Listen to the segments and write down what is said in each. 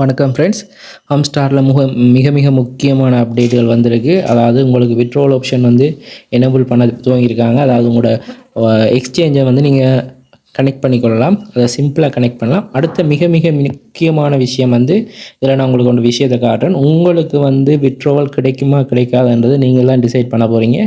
வணக்கம் ஃப்ரெண்ட்ஸ் ஹம்ஸ்டாரில் முக மிக மிக முக்கியமான அப்டேட்டுகள் வந்திருக்கு. அதாவது உங்களுக்கு விட்ரோல் ஆப்ஷன் வந்து எனபிள் பண்ண துவங்கியிருக்காங்க. அதாவது உங்களோட எக்ஸ்சேஞ்சை வந்து நீங்கள் கனெக்ட் பண்ணிக்கொள்ளலாம். அதை சிம்பிளாக கனெக்ட் பண்ணலாம். அடுத்த மிக மிக முக்கியமான விஷயம் வந்து இதில் நான் உங்களுக்கு ஒன்று விஷயத்தை காட்டுறேன். உங்களுக்கு வந்து விட்ரோவல் கிடைக்குமா கிடைக்காதுன்றது நீங்கள் தான் டிசைட் பண்ண போகிறீங்க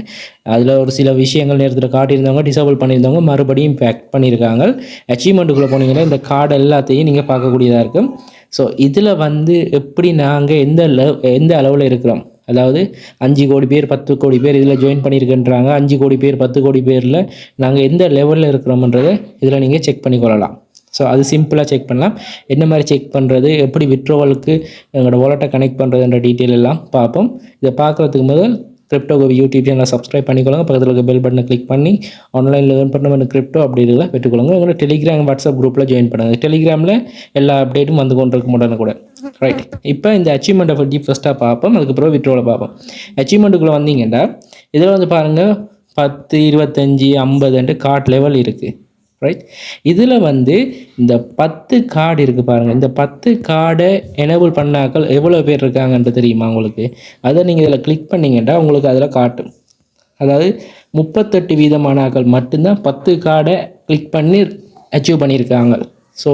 அதில் ஒரு சில விஷயங்கள் நேரத்தில் காட்டியிருந்தவங்க டிசேபிள் பண்ணியிருந்தவங்க மறுபடியும் பேக் பண்ணியிருக்காங்க. அச்சீவ்மெண்ட்டுக்குள்ளே போனீங்கன்னா இந்த கார்டு எல்லாத்தையும் நீங்கள் பார்க்கக்கூடியதாக இருக்கும். ஸோ இதில் வந்து எப்படி நாங்கள் எந்த லெவ் எந்த அளவில் இருக்கிறோம்? அதாவது அஞ்சு கோடி பேர் பத்து கோடி பேர் இதில் ஜாயின் பண்ணியிருக்கின்றாங்க அஞ்சு கோடி பேர் பத்து கோடி பேரில் நாங்கள் எந்த லெவலில் இருக்கிறோம்ன்றதை இதில் நீங்கள் செக் பண்ணிக்கொள்ளலாம் ஸோ அது சிம்பிளாக செக் பண்ணலாம். என்ன மாதிரி செக் பண்ணுறது எப்படி விட்ரோவலுக்கு எங்களோட வாலெட்டை கனெக்ட் பண்ணுறதுன்ற டீட்டெயில் எல்லாம் பார்ப்போம். இதை பார்க்குறதுக்கு முதல் கிரிப்டோ கோவி யூடியூப் சேனலை சப்ஸ்கிரைப் பண்ணிக்கொள்ளுங்க. பக்கத்தில் இருக்க பெல் பட்டனை கிளிக் பண்ணி ஆன்லைனில் ஏர்ன் பண்ண கிரிப்டோ அப்டேட்டுகளை பெற்றுக்கொள்ளுங்க. உங்களோட டெலிகிராம் வாட்ஸ்அப் குரூப்பில் ஜாயின் பண்ணுங்கள் டெலிகிராமில் எல்லா அப்டேட்டும் வந்து கொண்டிருக்க முடியாது கூட. ரைட் இப்போ இந்த அச்சீவ்மெண்ட் ஆஃப் டீப் ஃபஸ்ட்டாக பார்ப்போம். அதுக்கப்புறம் விட்ரோவில் பார்ப்போம். அச்சீவ்மெண்ட்டுக்குள்ளே வந்தீங்கன்னா இதில் வந்து பாருங்கள் பத்து இருபத்தஞ்சி ஐம்பதுன்ட்டு கார்ட் லெவல் இருக்குது ரைட் இதில் வந்து இந்த பத்து கார்டு இருக்குது பாருங்கள் இந்த பத்து கார்டை எனேபிள் பண்ணாக்கள் எவ்வளோ பேர் இருக்காங்கன்றது தெரியுமா உங்களுக்கு? அதை நீங்கள் இதில் கிளிக் பண்ணிங்கன்னா உங்களுக்கு அதில் காட்டும். அதாவது முப்பத்தெட்டு வீதமானாக்கள் மட்டும்தான் பத்து கார்டை கிளிக் பண்ணி அச்சீவ் பண்ணியிருக்காங்க. ஸோ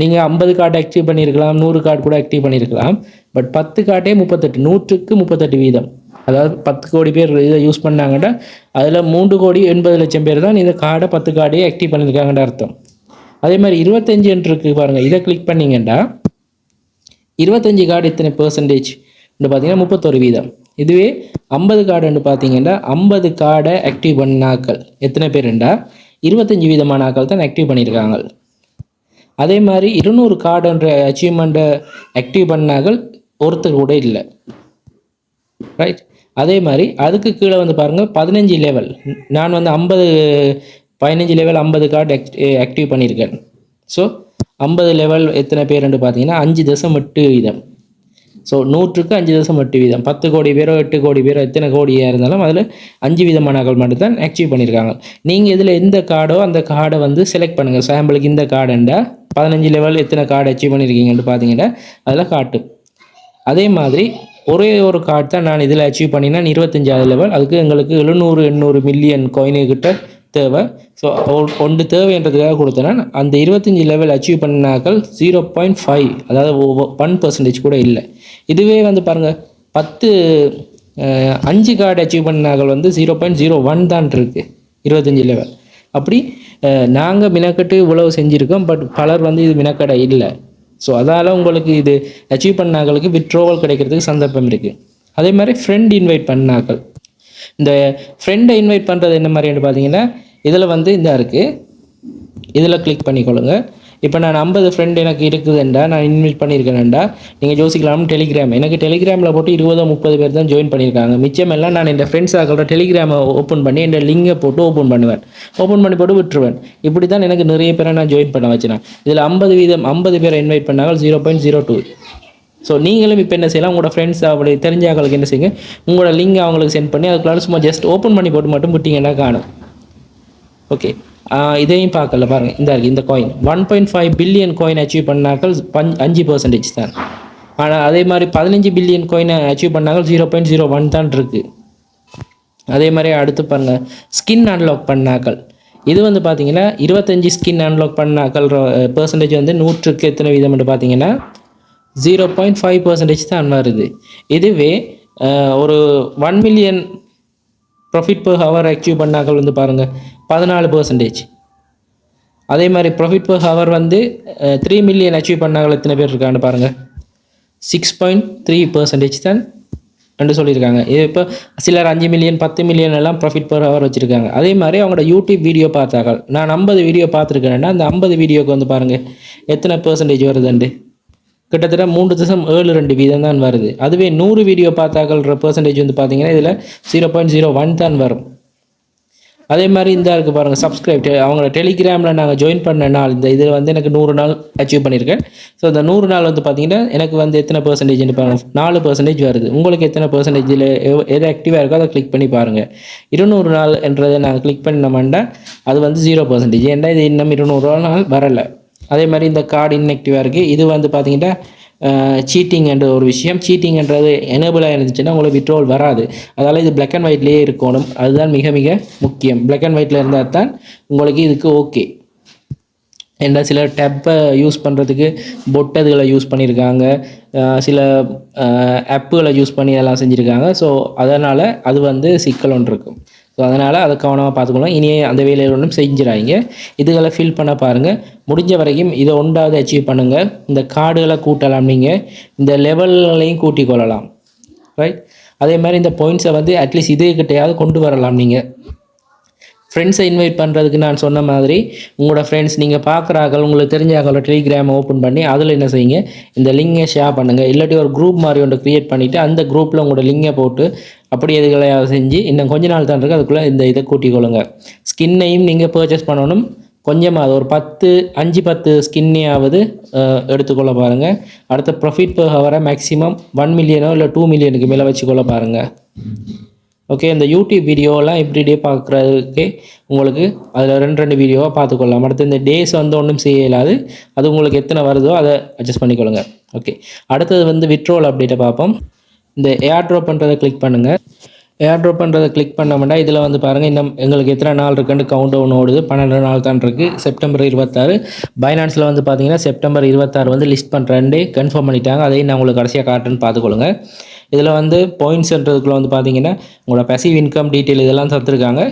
நீங்கள் ஐம்பது கார்டு ஆக்டிவ் பண்ணியிருக்கலாம் நூறு கார்டு கூட ஆக்டிவ் பண்ணியிருக்கலாம். பட் பத்து கார்டே முப்பத்தெட்டு நூற்றுக்கு முப்பத்தெட்டு வீதம். அதாவது பத்து கோடி பேர் இதை யூஸ் பண்ணாங்கன்னா அதில் மூன்று கோடி எண்பது லட்சம் பேர் தான் இந்த கார்டை பத்து கார்டையே ஆக்டிவ் பண்ணியிருக்காங்கன்ற அர்த்தம். அதே மாதிரி இருபத்தஞ்சு இருக்குது பாருங்கள் இதை கிளிக் பண்ணிங்கன்னா இருபத்தஞ்சி கார்டு இத்தனை பெர்சன்டேஜ் பார்த்தீங்கன்னா முப்பத்தொரு வீதம். இதுவே ஐம்பது கார்டுன்னு பார்த்தீங்கன்னா ஐம்பது கார்டை ஆக்டிவ் பண்ணாக்கள். எத்தனை பேருண்டா? இருபத்தஞ்சி வீதமான ஆக்கள் தான் ஆக்டிவ் பண்ணியிருக்காங்க. அதே மாதிரி இருநூறு கார்டுன்ற அச்சீவ்மெண்ட்டை ஆக்டிவ் பண்ணாக்கள் ஒருத்தர் கூட இல்லை. ரைட் அதே மாதிரி அதுக்கு கீழே வந்து பாருங்கள் பதினஞ்சு லெவல் நான் வந்து ஐம்பது பதினஞ்சு லெவல் ஐம்பது கார்டு ஆக்டிவ் பண்ணியிருக்கேன். ஸோ ஐம்பது லெவல் எத்தனை பேருன்னு பார்த்தீங்கன்னா அஞ்சு தசம் எட்டு வீதம். ஸோ நூற்றுக்கு அஞ்சு தசம் எட்டு வீதம். பத்து கோடி பேரோ எட்டு கோடி பேரோ எத்தனை கோடியாக இருந்தாலும் அதில் அஞ்சு விதமானகள் மட்டும்தான் அச்சீவ் பண்ணியிருக்காங்க. நீங்கள் இதில் எந்த கார்டோ அந்த கார்டை வந்து செலக்ட் பண்ணுங்கள் சாம்பிளுக்கு இந்த கார்டுண்டா பதினஞ்சு லெவல் எத்தனை கார்டு அச்சீவ் பண்ணியிருக்கீங்கன்னு பார்த்தீங்கன்னா அதில் காட்டும் அதே மாதிரி ஒரே ஒரு கார்டு தான் நான் இதில் அச்சீவ் பண்ணினேன். இருபத்தஞ்சாவது லெவல் அதுக்கு எங்களுக்கு எழுநூறு எண்ணூறு மில்லியன் கோயினு கிட்ட தேவை. ஸோ ஒன்று தேவைன்றதுக்காக கொடுத்தேன் அந்த இருபத்தஞ்சி லெவல் அச்சீவ் பண்ணினாக்கள் ஜீரோ பாயிண்ட் ஃபைவ் அதாவது ஒன் பர்சன்டேஜ் கூட இல்லை. இதுவே வந்து பாருங்கள் பத்து அஞ்சு கார்டு அச்சீவ் பண்ணினாக்கள் வந்து ஜீரோ பாயிண்ட் ஜீரோ ஒன் தான் இருக்குது இருபத்தஞ்சி லெவல் அப்படி நாங்கள் மினக்கட்டு இவ்வளவு செஞ்சுருக்கோம் பட் பலர் வந்து இது மினக்கடை இல்லை. ஸோ அதால் உங்களுக்கு இது அச்சீவ் பண்ணாக்களுக்கு விட்ரோவல் கிடைக்கிறதுக்கு சந்தர்ப்பம் இருக்குது அதே மாதிரி ஃப்ரெண்ட் இன்வைட் பண்ணாக்கள் இந்த ஃப்ரெண்டை இன்வைட் பண்ணுறது என்ன மாதிரின்னு பார்த்தீங்கன்னா இதில் வந்து இதாக இருக்குது இதில் கிளிக் பண்ணிக்கொள்ளுங்க. இப்போ நான் ஐம்பது ஃப்ரெண்ட் எனக்கு இருக்குதுண்டா நான் இன்வைட் பண்ணியிருக்கேன்டா நீங்கள் யோசிக்கலாம் டெலிகிராம் எனக்கு டெலிகிராமில் போட்டு இருபதோ முப்பது பேர் தான் ஜாயின் பண்ணியிருக்காங்க. மிச்சம் எல்லாம் நான் இந்த ஃப்ரெண்ட்ஸ் ஆகிற டெலிகிராமை ஓப்பன் பண்ணி என் லிங்கை போட்டு ஓப்பன் பண்ணுவேன். ஓப்பன் பண்ணி போட்டு விட்டுருவேன். இப்படி தான் எனக்கு நிறைய பேரை நான் ஜாயின் பண்ண வச்சுனேன் இதில் ஐம்பது வீதம் ஐம்பது பேரை இன்வைட் பண்ணாங்க zero point zero two so நீங்களும் இப்போ என்ன செய்யலாம்? உங்களோட ஃப்ரெண்ட்ஸ் அவளை தெரிஞ்ச ஆக்களுக்கு என்ன செய்யுங்க? உங்களோட லிங்க் அவங்களுக்கு சென்ட் பண்ணி அதுக்குள்ளார சும்மா ஜஸ்ட் ஓப்பன் பண்ணி போட்டு மட்டும் விட்டிங்கன்னா காணும். ஓகே இதையும் பார்க்கல பாருங்கள் இந்த இருக்குது இந்த coin one point five billion coin achieve பண்ணாக்கள் பஞ் அஞ்சு பர்சன்டேஜ் தான். ஆனால் அதே மாதிரி பதினஞ்சு பில்லியன் காயினை அச்சீவ் பண்ணாக்கள் ஜீரோ பாயிண்ட் ஜீரோ ஒன் தான் இருக்குது அதே மாதிரி அடுத்து பாருங்கள் ஸ்கின் அன்லாக் பண்ணாக்கள். இது வந்து பார்த்தீங்கன்னா இருபத்தஞ்சி ஸ்கின் அன்லாக் பண்ணாக்கள் பர்சன்டேஜ் வந்து நூற்றுக்கு எத்தனை வீதம் பார்த்தீங்கன்னா ஜீரோ பாயிண்ட் ஃபைவ் பர்சன்டேஜ் தான் வருது. இதுவே ஒரு one million profit per hour achieve பண்ணாக்கள் வந்து பாருங்கள் பதினாலு பர்சன்டேஜ் அதே மாதிரி ப்ராஃபிட் பர் ஹவர் வந்து த்ரீ மில்லியன் அச்சீவ் பண்ணாக்கள் எத்தனை பேர் இருக்கான்னு பாருங்கள் சிக்ஸ் பாயிண்ட் த்ரீ பர்சன்டேஜ் தான் என்று சொல்லியிருக்காங்க. இது இப்போ சிலர் அஞ்சு மில்லியன் பத்து மில்லியன் எல்லாம் ப்ராஃபிட் பர் ஹவர் வச்சுருக்காங்க. அதே மாதிரி அவங்களோட யூடியூப் வீடியோ பார்த்தாக்கள் நான் ஐம்பது வீடியோ பார்த்துருக்கேன்னா அந்த ஐம்பது வீடியோக்கு வந்து பாருங்கள் எத்தனை பர்சன்டேஜ் வருதுண்டு? கிட்டத்தட்ட மூன்று தசம் ஏழு ரெண்டு வீதம் தான் வருது. அதுவே நூறு வீடியோ பார்த்தாக்கள்ற பர்சன்டேஜ் வந்து பார்த்தீங்கன்னா இதில் ஜீரோ பாயிண்ட் ஜீரோ ஒன் தான் வரும். அதே மாதிரி இந்த இருக்குது பாருங்கள் சப்ஸ்கிரைப் அவங்கள டெலிகிராமில் நாங்கள் ஜாயின் பண்ண நாள் இந்த இதில் வந்து எனக்கு நூறு நாள் அச்சீவ் பண்ணியிருக்கேன் ஸோ இந்த நூறு நாள் வந்து பார்த்தீங்கன்னா எனக்கு வந்து எத்தனை பர்சன்டேஜ்னு பாருங்கள் நாலு பர்சன்டேஜ் வருது. உங்களுக்கு எத்தனை பர்சன்டேஜில் எது ஆக்டிவாக இருக்கோ அதை கிளிக் பண்ணி பாருங்கள் இருநூறு நாள் என்றதை நாங்கள் கிளிக் பண்ணோம்னா அது வந்து ஜீரோ பர்சன்டேஜ் ஏன்னா இது இன்னும் இருநூறு நாள் வரலை. அதே மாதிரி இந்த கார்டு இன்ஆக்டிவாக இருக்குது இது வந்து பார்த்தீங்கன்னா சீட்டிங் என்ற ஒரு விஷயம். சீட்டிங்ன்றது எனேபிளாக இருந்துச்சுன்னா உங்களுக்கு விட்ரோல் வராது. அதால் இது பிளாக் அண்ட் ஒயிட்லேயே இருக்கணும். அதுதான் மிக மிக முக்கியம். பிளாக் அண்ட் ஒயிட்டில் இருந்தால் தான் உங்களுக்கு இதுக்கு ஓகே ஏன்னா சில டேப்பை யூஸ் பண்ணுறதுக்கு பொட்டதுகளை யூஸ் பண்ணியிருக்காங்க சில ஆப்புகளை யூஸ் பண்ணி அதெல்லாம் செஞ்சுருக்காங்க. ஸோ அதனால் அது வந்து சிக்கல் ஒன்று இருக்கும். ஸோ அதனால் அதை கவனமாக பார்த்துக்கணும். இனி அந்த வேலையில் ஒன்றும் செஞ்சிடாங்க இதுகளை ஃபில் பண்ண பாருங்கள் முடிஞ்ச வரைக்கும் இதை ஒன்றாவது அச்சீவ் பண்ணுங்கள் இந்த கார்டுகளை கூட்டலாம் நீங்கள் இந்த லெவல்லையும் கூட்டிக் கொள்ளலாம். ரைட் அதே மாதிரி இந்த பாயிண்ட்ஸை வந்து அட்லீஸ்ட் இதுகிட்டையாவது கொண்டு வரலாம் நீங்கள் ஃப்ரெண்ட்ஸை இன்வைட் பண்ணுறதுக்கு நான் சொன்ன மாதிரி உங்களோட ஃப்ரெண்ட்ஸ் நீங்கள் பார்க்குறாக்கள் உங்களுக்கு தெரிஞ்சாக்களோட டெலிகிராமை ஓப்பன் பண்ணி அதில் என்ன செய்யுங்க? இந்த லிங்கை ஷேர் பண்ணுங்கள் இல்லாட்டி ஒரு குரூப் மாதிரி ஒன்று க்ரியேட் பண்ணிவிட்டு அந்த குரூப்பில் உங்களோட லிங்கை போட்டு அப்படி எதுகளை செஞ்சு இன்னும் கொஞ்ச நாள் தான் இருக்குது அதுக்குள்ளே இந்த இதை கூட்டிக் கொள்ளுங்க. ஸ்கின்னையும் நீங்கள் பர்ச்சேஸ் பண்ணணும். கொஞ்சமாக அது ஒரு பத்து அஞ்சு பத்து ஸ்கின்னையாவது எடுத்துக்கொள்ள பாருங்கள் அடுத்த ப்ராஃபிட் per ஹவரை மேக்ஸிமம் ஒன் மில்லியனோ இல்லை டூ மில்லியனுக்கு மேலே வச்சுக்கொள்ள பாருங்கள் ஓகே இந்த யூடியூப் வீடியோலாம் எவ்ரிடே பார்க்குறதுக்கு உங்களுக்கு அதில் ரெண்டு ரெண்டு வீடியோவாக பார்த்துக்கொள்ளலாம். அடுத்து இந்த டேஸ் வந்து ஒன்றும் செய்ய இயலாது. அது உங்களுக்கு எத்தனை வருதோ அதை அட்ஜஸ்ட் பண்ணிக்கொள்ளுங்க. ஓகே அடுத்தது வந்து விட்ரோல் அப்டேட்டை பார்ப்போம். இந்த ஏர் ட்ராப் பண்ணுறதை கிளிக் பண்ணுங்கள் ஏர் ட்ராப் பண்ணுறதை கிளிக் பண்ணோம்னா இதில் வந்து பாருங்கள் இன்னும் எங்களுக்கு எத்தனை நாள் இருக்குன்னு கவுண்ட் டவுன் ஓடுது. பன்னெண்டு நாள் தான் இருக்குது செப்டம்பர் இருபத்தாறு. பைனான்ஸில் வந்து பார்த்தீங்கன்னா செப்டம்பர் இருபத்தாறு வந்து லிஸ்ட் பண்ணுறேன்டே கன்ஃபார்ம் பண்ணிட்டாங்க. அதையும் நான் உங்களுக்கு கடைசியாக காட்டுன்னு பார்த்துக்கொள்ளுங்க. இதில் வந்து பாயிண்ட்ஸ்ன்றதுக்குள்ளே வந்து பார்த்தீங்கன்னா உங்களோட பசிவ் இன்கம் டீட்டெயில் இதெல்லாம் தந்துருக்காங்க.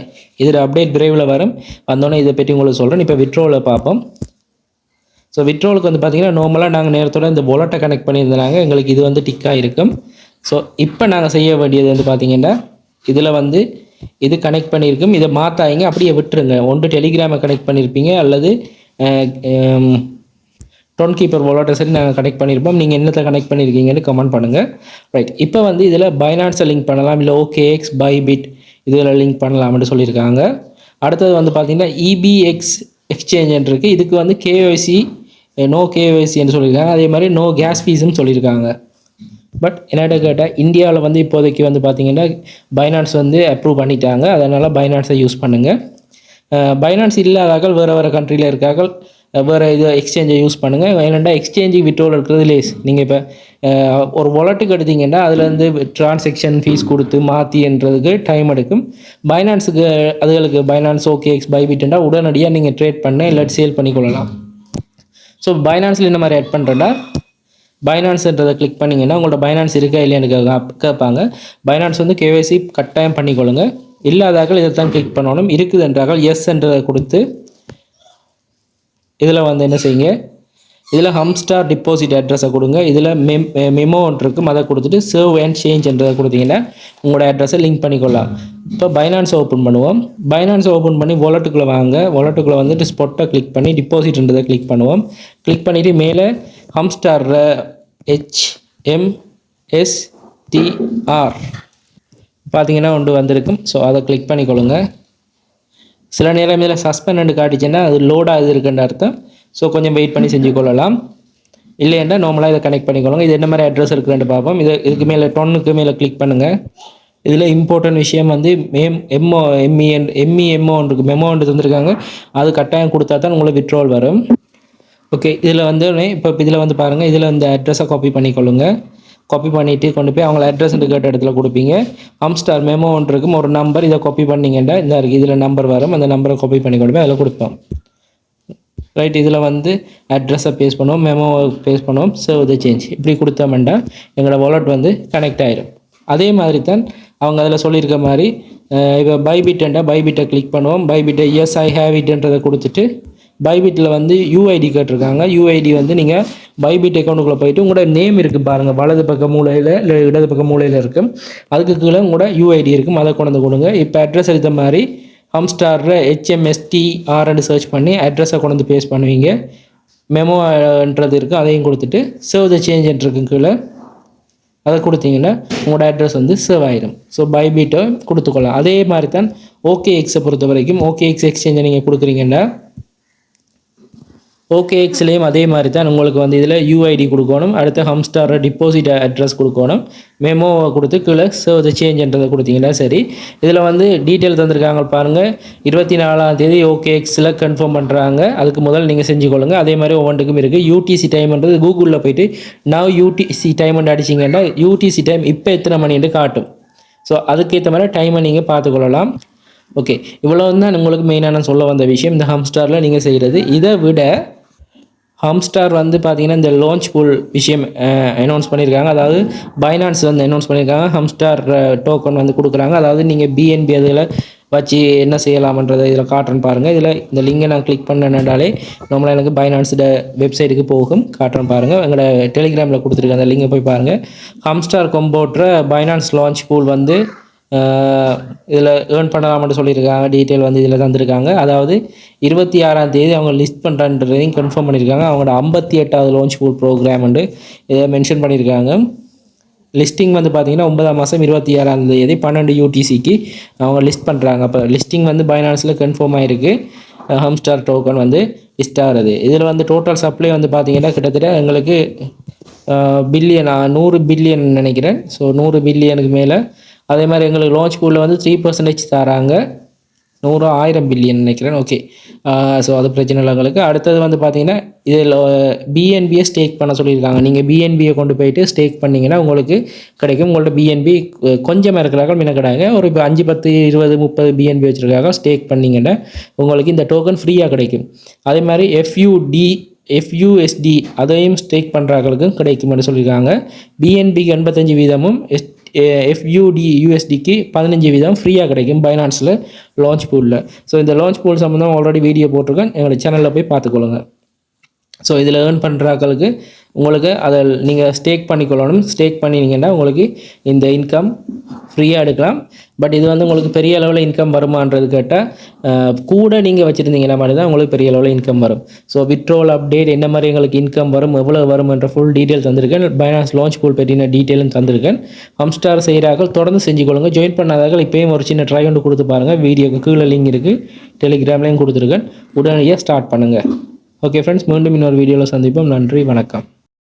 இதில் அப்டேட் விரைவில் வரும். வந்தோடனே இதை பற்றி உங்களுக்கு சொல்கிறேன் இப்போ விட்ரோவில் பார்ப்போம். ஸோ விட்ரோலுக்கு வந்து பார்த்தீங்கன்னா நார்மலாக நாங்கள் நேரத்தோட இந்த பொலட்டை கனெக்ட் பண்ணியிருந்தாங்க எங்களுக்கு இது வந்து டிக்காக இருக்கும் ஸோ இப்போ நாங்கள் செய்ய வேண்டியது வந்து பார்த்தீங்கன்னா இதில் வந்து இது கனெக்ட் பண்ணியிருக்கும். இதை மாற்றாயிங்க அப்படியே விட்டுருங்க. ஒன்று டெலிகிராமை கனெக்ட் பண்ணியிருப்பீங்க. அல்லது டொன் கீப்பர் வாலெட்டை சரி நாங்கள் கனெக்ட் பண்ணியிருப்போம் நீங்கள் என்னத்தை கனெக்ட் பண்ணியிருக்கீங்கன்னு கமெண்ட் பண்ணுங்கள் ரைட் இப்போ வந்து இதில் பைனான்ஸை லிங்க் பண்ணலாம். இல்லை ஓகேஎக்ஸ் பைபிட் இதில் லிங்க் பண்ணலாம்னு சொல்லியிருக்காங்க அடுத்தது வந்து பார்த்தீங்கன்னா இபிஎக்ஸ் எக்ஸ்சேஞ்சுன்னு இருக்குது இதுக்கு வந்து கேஒய்சி நோ கேஒய்சின்னு சொல்லியிருக்காங்க அதே மாதிரி நோ கேஸ் ஃபீஸும் சொல்லியிருக்காங்க பட் என்னட்ட கேட்டால் இந்தியாவில் வந்து இப்போதைக்கு வந்து பார்த்தீங்கன்னா பைனான்ஸ் வந்து அப்ரூவ் பண்ணிட்டாங்க. அதனால் பைனான்ஸை யூஸ் பண்ணுங்கள் பைனான்ஸ் இல்லாதாக்கள் வேறு வேறு கண்ட்ரியில் இருக்கார்கள் வேறு இது எக்ஸ்சேஞ்சை யூஸ் பண்ணுங்கள் ஏன்னா எக்ஸ்சேஞ்சுக்கு விட்ரோல் இருக்கிறதுலே லேஸ். நீங்கள் இப்போ ஒரு ஒலட்டுக்கு எடுத்தீங்கன்னா அதுலேருந்து டிரான்சாக்ஷன் ஃபீஸ் கொடுத்து மாற்றின்றதுக்கு டைம் எடுக்கும். பைனான்ஸுக்கு அதுகளுக்கு பைனான்ஸ் ஓகே எக்ஸ் பைபிட்டுண்டா உடனடியாக நீங்கள் ட்ரேட் பண்ண இல்லாட்டி சேல் பண்ணிக்கொள்ளலாம் ஸோ பைனான்ஸில் இந்த மாதிரி ஆட் பண்ணுறேன்னா பைனான்ஸ்ன்றதை கிளிக் பண்ணிங்கன்னா உங்களோட பைனான்ஸ் இருக்கா இல்லையான்னு கேட்க- கேட்பாங்க. பைனான்ஸ் வந்து கேவைசி கட்டாயம் பண்ணிக்கொள்ளுங்க இல்லாதாக்கள் இதை தான் கிளிக் பண்ணணும். இருக்குது என்றார்கள் எஸ் என்றதை கொடுத்து இதில் வந்து என்ன செய்யுங்க? இதில் ஹம்ஸ்டார் டிபாசிட் அட்ரஸை கொடுங்க. இதில் மெம் மெமோ ஒன்று இருக்கும் அதை கொடுத்துட்டு சர்வ் அண்ட் சேஞ்ச் என்றதை கொடுத்தீங்கன்னா உங்களோட அட்ரஸை லிங்க் பண்ணிக்கொள்ளலாம். இப்போ பைனான்ஸ் ஓப்பன் பண்ணுவோம். பைனான்ஸ் ஓப்பன் பண்ணி வாலெட்டுக்குள்ளே வாங்க. வாலெட்டுக்குள்ளே வந்துட்டு ஸ்பாட்டை கிளிக் பண்ணி டிபாசிட்ன்றதை கிளிக் பண்ணுவோம். கிளிக் பண்ணிவிட்டு மேலே Hamster H M S TR பார்த்தீங்கன்னா ஒன்று வந்திருக்கும். ஸோ அதை கிளிக் பண்ணிக்கொள்ளுங்கள் சில நேரம் இதில் சஸ்பெண்ட் காட்டிச்சுன்னா அது லோடாக ஆகுது இருக்குன்ற அர்த்தம். ஸோ கொஞ்சம் வெயிட் பண்ணி செஞ்சு கொள்ளலாம் இல்லைன்னா நார்மலாக இதை கனெக்ட் பண்ணிக்கொள்ளுங்க. இது என்ன மாதிரி அட்ரஸ் இருக்குன்னு பார்ப்போம். இது இதுக்கு மேலே டொன்னுக்கு மேலே கிளிக் பண்ணுங்கள் இதில் இம்பார்ட்டன்ட் விஷயம் வந்து M MO ME ME MO e, இருக்குது மெமோ e, ஒன்று தந்திருக்காங்க. அது கட்டாயம் கொடுத்தா தான் உங்களுக்கு விட்ரோல் வரும். ஓகே இதில் வந்து இப்போ இதில் வந்து பாருங்கள் இதில் இந்த அட்ரஸை காப்பி பண்ணிக்கொள்ளுங்க. காப்பி பண்ணிவிட்டு கொண்டு போய் அவங்கள அட்ரஸ் கேட்ட இடத்துல கொடுப்பீங்க. ஹம்ஸ்டார் மெமோ ஒன்று இருக்கும். ஒரு நம்பர் இதை காப்பி பண்ணீங்கன்னா இந்த இருக்குது இதில் நம்பர் வரும். அந்த நம்பரை காப்பி பண்ணி கொண்டு போய் அதில் கொடுப்போம். ரைட் இதில் வந்து அட்ரஸை பேஸ் பண்ணுவோம் மெமோ பேஸ் பண்ணுவோம். சேவ் த சேஞ்ச் இப்படி கொடுத்தோம்னா எங்களோட வாலெட் வந்து கனெக்ட் ஆயிடும் அதே மாதிரி தான் அவங்க அதில் சொல்லியிருக்க மாதிரி இப்போ பைபிட்டன்டா பைபிட்டை கிளிக் பண்ணுவோம். பைபிட்டை எஸ் ஐ ஹேவ் இட்ன்றதை கொடுத்துட்டு பைபிட்டில் வந்து யூஐடி கேட்டிருக்காங்க. யூஐடி வந்து நீங்கள் பைபிட் அக்கௌண்ட்டுக்குள்ளே போயிட்டு உங்களோட நேம் இருக்குது பாருங்கள் வலது பக்க மூலையில் இல்லை இடது பக்க மூலையில் இருக்கும் அதுக்கு கீழே உங்களோட யூஐடி இருக்கும். அதை கொண்டு வந்து கொடுங்க. இப்போ அட்ரஸ் எடுத்த மாதிரி ஹம்ஸ்டாரில் ஹெச்எம்எஸ்டிஆர்னு சர்ச் பண்ணி அட்ரஸை கொண்டு வந்து பேஸ்ட் பண்ணுவீங்க. மெமோன்றது இருக்குது அதையும் கொடுத்துட்டு சேவ் த சேஞ்ச் கீழே அதை கொடுத்தீங்கன்னா உங்களோட அட்ரஸ் வந்து சேவ் ஆயிடும் ஸோ பைபீட்டை கொடுத்துக்கொள்ளலாம். அதே மாதிரி தான் ஓகே எக்ஸை பொறுத்த வரைக்கும் ஓகே எக்ஸ் எக்ஸ்சேஞ்சை நீங்கள் கொடுக்குறீங்கன்னா ஓகே எக்ஸ்லேயும் அதே மாதிரி தான் உங்களுக்கு வந்து இதில் யூஐடி கொடுக்கணும். அடுத்து ஹம்ஸ்டார் டிபாசிட் அட்ரஸ் கொடுக்கணும். மெமோவை கொடுத்து கீழே சேவ் த சேஞ்சுன்றதை கொடுத்தீங்கன்னா சரி. இதில் வந்து டீட்டெயில் தந்திருக்காங்க பாருங்கள் இருபத்தி நாலாம் தேதி ஓகே எக்ஸில் கன்ஃபார்ம் பண்ணுறாங்க அதுக்கு முதல் நீங்கள் செஞ்சு கொள்ளுங்கள் அதே மாதிரி ஒவ்வொன்றுக்கும் இருக்குது யூடிசி டைம்ன்றது கூகுளில் போயிட்டு நான் யூடிசி டைம்னு அடிச்சிங்கன்னா யூடிசி டைம் இப்போ எத்தனை மணின்னு காட்டும். ஸோ அதுக்கேற்ற மாதிரி டைமை நீங்கள் பார்த்துக்கொள்ளலாம். ஓகே. இவ்வளோ தான் உங்களுக்கு மெயினாக நான் சொல்ல வந்த விஷயம். இந்த ஹம்ஸ்டாரில் நீங்கள் செய்கிறது இதை விட ஹாம்ஸ்டார் வந்து பார்த்தீங்கன்னா இந்த லான்ச் பூல் விஷயம் அனௌன்ஸ் பண்ணியிருக்காங்க அதாவது பைனான்ஸ் வந்து அனௌன்ஸ் பண்ணியிருக்காங்க ஹம்ஸ்டார் டோக்கன் வந்து கொடுக்குறாங்க. அதாவது நீங்கள் பிஎன்பி அதில் வச்சு என்ன செய்யலாம்ன்றதை இதில் காட்டுறேன் பாருங்கள் இதில் இந்த லிங்கை நான் கிளிக் பண்ணனாலே நம்மளை எனக்கு பைனான்ஸோட வெப்சைட்டுக்கு போகும். காட்டுறேன் பாருங்கள் எங்களோட டெலிகிராமில் கொடுத்துருக்க அந்த லிங்கை போய் பாருங்கள் ஹம்ஸ்டார் கொம்போட்ற பைனான்ஸ் லான்ச் பூல் வந்து இதில் ஏர்ன் பண்ணலாம்னு சொல்லியிருக்காங்க. டீட்டெயில் வந்து இதில் தந்திருக்காங்க. அதாவது இருபத்தி ஆறாம் தேதி அவங்க லிஸ்ட் பண்ணுறன்றதையும் கன்ஃபார்ம் பண்ணியிருக்காங்க. அவங்களோட ஐம்பத்தி எட்டாவது லான்ச் பூல் ப்ரோக்ராம்னு இதை மென்ஷன் பண்ணியிருக்காங்க. லிஸ்டிங் வந்து பார்த்தீங்கன்னா ஒன்பதாம் மாதம் இருபத்தி ஆறாம் தேதி பன்னெண்டு யூடிசிக்கு அவங்க லிஸ்ட் பண்ணுறாங்க அப்போ லிஸ்டிங் வந்து பைனான்ஸில் கன்ஃபார்ம் ஆகிருக்கு ஹம்ஸ்டார் டோக்கன் வந்து லிஸ்ட் ஆகிறது. இதில் வந்து டோட்டல் சப்ளை வந்து பார்த்தீங்கன்னா கிட்டத்தட்ட எங்களுக்கு பில்லியன் நூறு பில்லியன் நினைக்கிறேன். ஸோ நூறு பில்லியனுக்கு மேலே அதே மாதிரி எங்களுக்கு லான்ச் பூலில் வந்து த்ரீ பர்சன்டேஜ் தராங்க. நூறு ஆயிரம் பில்லியன் நினைக்கிறேன். ஓகே ஸோ அது பிரச்சனை இல்லை எங்களுக்கு. அடுத்தது வந்து பார்த்தீங்கன்னா இதில் பிஎன்பியை ஸ்டேக் பண்ண சொல்லியிருக்காங்க. நீங்கள் பிஎன்பியை கொண்டு போயிட்டு ஸ்டேக் பண்ணிங்கன்னா உங்களுக்கு கிடைக்கும். உங்கள்ட்ட பிஎன்பி கொஞ்சமாக இருக்கிறார்கள் முன்ன ஒரு இப்போ அஞ்சு பத்து இருபது முப்பது பிஎன்பி வச்சுருக்காங்க ஸ்டேக் பண்ணிங்கன்னா உங்களுக்கு இந்த டோக்கன் ஃப்ரீயாக கிடைக்கும். அதே மாதிரி எஃப்யூடி எஃப்யூஎஸ்டி அதையும் ஸ்டேக் பண்ணுறாங்களுக்கும் கிடைக்கும்னு சொல்லியிருக்காங்க. பிஎன்பிக்கு எண்பத்தஞ்சு வீதமும் எஸ் எஃப்யூடி யூஎஸ்டிக்கு பதினஞ்சு வீதம் ஃப்ரீயாக கிடைக்கும் பைனான்ஸில் லான்ச் பூலில் ஸோ இந்த லான்ச் பூல் சம்மந்தம் ஆல்ரெடி வீடியோ போட்டிருக்கேன். எங்களோட சேனலில் போய் பார்த்துக்கொள்ளுங்க. ஸோ இதில் ஏர்ன் பண்ணுறாக்களுக்கு உங்களுக்கு அதை நீங்கள் ஸ்டேக் பண்ணிக்கொள்ளணும். ஸ்டேக் பண்ணினீங்கன்னா உங்களுக்கு இந்த இன்கம் ஃப்ரீயாக எடுக்கலாம். பட் இது வந்து உங்களுக்கு பெரிய அளவில் இன்கம் வருமானது கேட்டால் கூட நீங்கள் வச்சுருந்தீங்கன்னா மாதிரி தான் உங்களுக்கு பெரிய அளவில் இன்கம் வரும். ஸோ விட்ரோல் அப்டேட் என்ன மாதிரி எங்களுக்கு இன்கம் வரும் எவ்வளோ வரும் என்ற ஃபுல் டீட்டெயில் தந்திருக்கேன். பைனான்ஸ் லான்ச் பூல் பற்றின டீட்டெயிலும் தந்திருக்கேன். ஹம்ஸ்டார் செய்கிறார்கள் தொடர்ந்து செஞ்சு கொள்ளுங்கள் ஜாயின் பண்ணாதார்கள் இப்போயும் ஒரு சின்ன ட்ரை ஒன்று கொடுத்து பாருங்கள் வீடியோக்கு கீழே லிங்க் இருக்குது டெலிகிராம்லேயும் கொடுத்துருக்கேன். உடனடியாக ஸ்டார்ட் பண்ணுங்கள் ஓகே ஃப்ரெண்ட்ஸ் மீண்டும் இன்னொரு வீடியோவில் சந்திப்போம். நன்றி வணக்கம்.